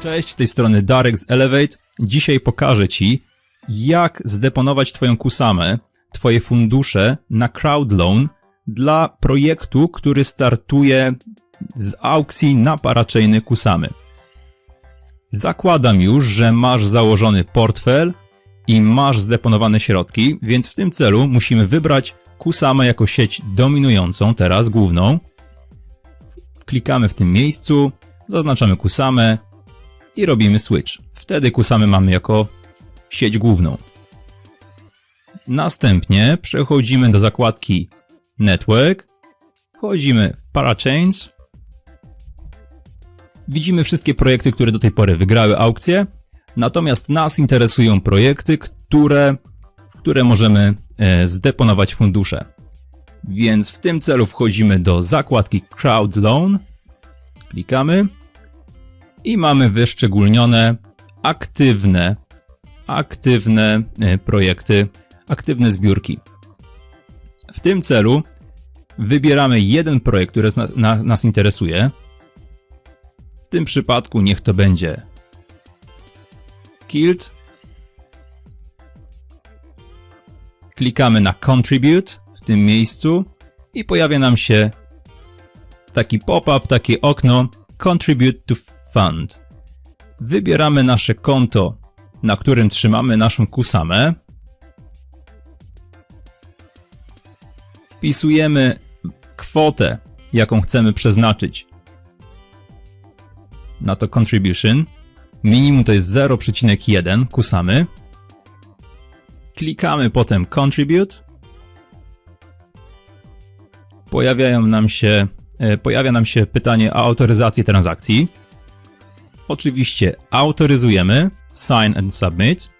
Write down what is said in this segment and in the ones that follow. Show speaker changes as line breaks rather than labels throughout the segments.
Cześć, z tej strony Darek z Elevate. Dzisiaj pokażę Ci, jak zdeponować Twoją kusamę, Twoje fundusze na crowdloan dla projektu, który startuje z aukcji na parachainy kusamy. Zakładam już, że masz założony portfel i masz zdeponowane środki, więc w tym celu musimy wybrać kusamę jako sieć dominującą, teraz główną. Klikamy w tym miejscu, zaznaczamy kusamę i robimy switch. Wtedy kusamy mamy jako sieć główną. Następnie przechodzimy do zakładki Network, wchodzimy w Parachains, widzimy wszystkie projekty, które do tej pory wygrały aukcję, natomiast nas interesują projekty, które, w które możemy e, zdeponować fundusze. Więc w tym celu wchodzimy do zakładki Crowd Loan, klikamy i mamy wyszczególnione aktywne, aktywne e, projekty, aktywne zbiórki. W tym celu wybieramy jeden projekt, który nas, na, nas interesuje. W tym przypadku niech to będzie Kilt. Klikamy na Contribute w tym miejscu i pojawia nam się taki pop-up, takie okno Contribute to Fund. Wybieramy nasze konto, na którym trzymamy naszą kusamę. Wpisujemy kwotę, jaką chcemy przeznaczyć na to contribution. Minimum to jest 0,1 kusamy. Klikamy potem contribute. Pojawiają nam się, e, pojawia nam się pytanie o autoryzację transakcji. Oczywiście autoryzujemy sign and submit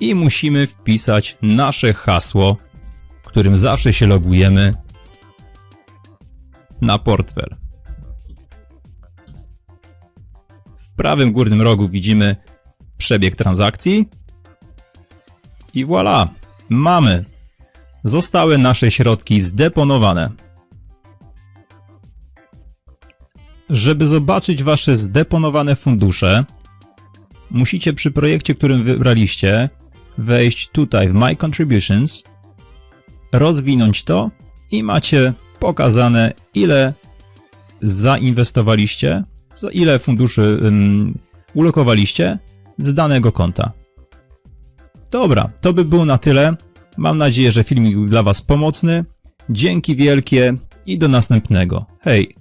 i musimy wpisać nasze hasło, którym zawsze się logujemy na portfel. W prawym górnym rogu widzimy przebieg transakcji i voilà, mamy. Zostały nasze środki zdeponowane. Żeby zobaczyć wasze zdeponowane fundusze, musicie przy projekcie, którym wybraliście, wejść tutaj w My Contributions, rozwinąć to i macie pokazane, ile zainwestowaliście, za ile funduszy um, ulokowaliście z danego konta. Dobra, to by było na tyle. Mam nadzieję, że filmik był dla Was pomocny. Dzięki wielkie i do następnego. Hej!